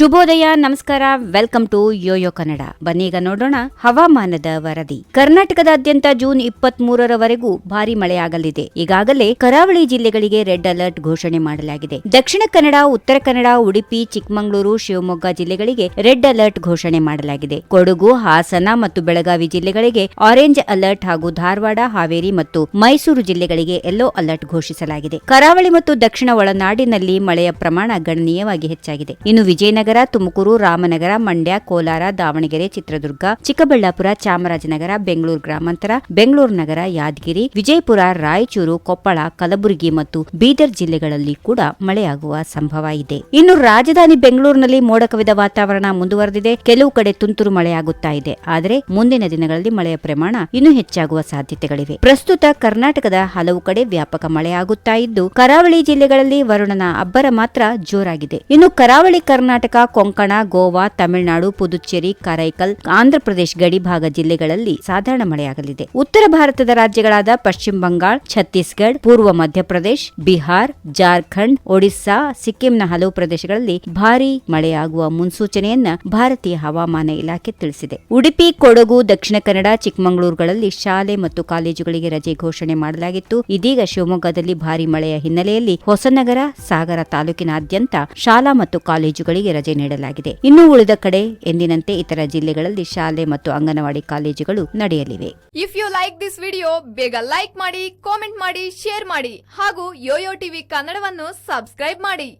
ಶುಭೋದಯ, ನಮಸ್ಕಾರ welcome to YoYo Kannada ಬನ್ನೀಗ ನೋಡೋಣ ಹವಾಮಾನದ ವರದಿ. ಕರ್ನಾಟಕದಾದ್ಯಂತ ಜೂನ್ ಇಪ್ಪತ್ತ್ ಮೂರರವರೆಗೂ ಭಾರಿ ಮಳೆಯಾಗಲಿದೆ. ಈಗಾಗಲೇ ಕರಾವಳಿ ಜಿಲ್ಲೆಗಳಿಗೆ ರೆಡ್ ಅಲರ್ಟ್ ಘೋಷಣೆ ಮಾಡಲಾಗಿದೆ. ದಕ್ಷಿಣ ಕನ್ನಡ, ಉತ್ತರ ಕನ್ನಡ, ಉಡುಪಿ, ಚಿಕ್ಕಮಗಳೂರು, ಶಿವಮೊಗ್ಗ ಜಿಲ್ಲೆಗಳಿಗೆ ರೆಡ್ ಅಲರ್ಟ್ ಘೋಷಣೆ ಮಾಡಲಾಗಿದೆ. ಕೊಡಗು, ಹಾಸನ ಮತ್ತು ಬೆಳಗಾವಿ ಜಿಲ್ಲೆಗಳಿಗೆ ಆರೆಂಜ್ ಅಲರ್ಟ್ ಹಾಗೂ ಧಾರವಾಡ, ಹಾವೇರಿ ಮತ್ತು ಮೈಸೂರು ಜಿಲ್ಲೆಗಳಿಗೆ ಯೆಲ್ಲೋ ಅಲರ್ಟ್ ಘೋಷಿಸಲಾಗಿದೆ. ಕರಾವಳಿ ಮತ್ತು ದಕ್ಷಿಣ ಒಳನಾಡಿನಲ್ಲಿ ಮಳೆಯ ಪ್ರಮಾಣ ಗಣನೀಯವಾಗಿ ಹೆಚ್ಚಾಗಿದೆ. ಇನ್ನು ವಿಜಯನಗರ ತುಮಕೂರು, ರಾಮನಗರ, ಮಂಡ್ಯ, ಕೋಲಾರ, ದಾವಣಗೆರೆ, ಚಿತ್ರದುರ್ಗ, ಚಿಕ್ಕಬಳ್ಳಾಪುರ, ಚಾಮರಾಜನಗರ, ಬೆಂಗಳೂರು ಗ್ರಾಮಾಂತರ, ಬೆಂಗಳೂರು ನಗರ, ಯಾದಗಿರಿ, ವಿಜಯಪುರ, ರಾಯಚೂರು, ಕೊಪ್ಪಳ, ಕಲಬುರಗಿ ಮತ್ತು ಬೀದರ್ ಜಿಲ್ಲೆಗಳಲ್ಲಿ ಕೂಡ ಮಳೆಯಾಗುವ ಸಂಭವ ಇದೆ. ಇನ್ನು ರಾಜಧಾನಿ ಬೆಂಗಳೂರಿನಲ್ಲಿ ಮೋಡ ಕವಿದ ವಾತಾವರಣ ಮುಂದುವರೆದಿದೆ. ಕೆಲವು ಕಡೆ ತುಂತುರು ಮಳೆಯಾಗುತ್ತಾ ಇದೆ. ಆದರೆ ಮುಂದಿನ ದಿನಗಳಲ್ಲಿ ಮಳೆಯ ಪ್ರಮಾಣ ಇನ್ನೂ ಹೆಚ್ಚಾಗುವ ಸಾಧ್ಯತೆಗಳಿವೆ. ಪ್ರಸ್ತುತ ಕರ್ನಾಟಕದ ಹಲವು ಕಡೆ ವ್ಯಾಪಕ ಮಳೆಯಾಗುತ್ತಾ ಇದ್ದು, ಕರಾವಳಿ ಜಿಲ್ಲೆಗಳಲ್ಲಿ ವರುಣನ ಅಬ್ಬರ ಮಾತ್ರ ಜೋರಾಗಿದೆ. ಇನ್ನು ಕರಾವಳಿ ಕರ್ನಾಟಕ ಕೊಂಕಣ, ಗೋವಾ, ತಮಿಳುನಾಡು, ಪುದುಚೇರಿ, ಕರೈಕಲ್, ಆಂಧ್ರಪ್ರದೇಶ ಗಡಿಭಾಗ ಜಿಲ್ಲೆಗಳಲ್ಲಿ ಸಾಧಾರಣ ಮಳೆಯಾಗಲಿದೆ. ಉತ್ತರ ಭಾರತದ ರಾಜ್ಯಗಳಾದ ಪಶ್ಚಿಮ ಬಂಗಾಳ, ಛತ್ತೀಸ್ಗಢ, ಪೂರ್ವ ಮಧ್ಯಪ್ರದೇಶ, ಬಿಹಾರ್, ಜಾರ್ಖಂಡ್, ಒಡಿಸ್ಸಾ, ಸಿಕ್ಕಿಂನ ಹಲವು ಪ್ರದೇಶಗಳಲ್ಲಿ ಭಾರೀ ಮಳೆಯಾಗುವ ಮುನ್ಸೂಚನೆಯನ್ನ ಭಾರತೀಯ ಹವಾಮಾನ ಇಲಾಖೆ ತಿಳಿಸಿದೆ. ಉಡುಪಿ, ಕೊಡಗು, ದಕ್ಷಿಣ ಕನ್ನಡ, ಚಿಕ್ಕಮಗಳೂರುಗಳಲ್ಲಿ ಶಾಲೆ ಮತ್ತು ಕಾಲೇಜುಗಳಿಗೆ ರಜೆ ಘೋಷಣೆ ಮಾಡಲಾಗಿತ್ತು. ಇದೀಗ ಶಿವಮೊಗ್ಗದಲ್ಲಿ ಭಾರೀ ಮಳೆಯ ಹಿನ್ನೆಲೆಯಲ್ಲಿ ಹೊಸನಗರ, ಸಾಗರ ತಾಲೂಕಿನಾದ್ಯಂತ ಶಾಲಾ ಮತ್ತು ಕಾಲೇಜುಗಳಿಗೆ ರಜೆ ನೀಡಲಾಗಿದೆ. ಇನ್ನು ಉಳಿದ ಕಡೆ ಎಂದಿನಂತೆ ಇತರ ಜಿಲ್ಲೆಗಳಲ್ಲಿ ಶಾಲೆ ಮತ್ತು ಅಂಗನವಾಡಿ ಕಾಲೇಜುಗಳು ನಡೆಯಲಿವೆ. If you like this video ಬೇಗ ಲೈಕ್ ಮಾಡಿ ಕಾಮೆಂಟ್ ಮಾಡಿ ಶೇರ್ ಮಾಡಿ ಹಾಗೂ ಯೋಯೋ ಟಿವಿ ಕನ್ನಡವನ್ನು ಸಬ್ಸ್ಕ್ರೈಬ್ ಮಾಡಿ.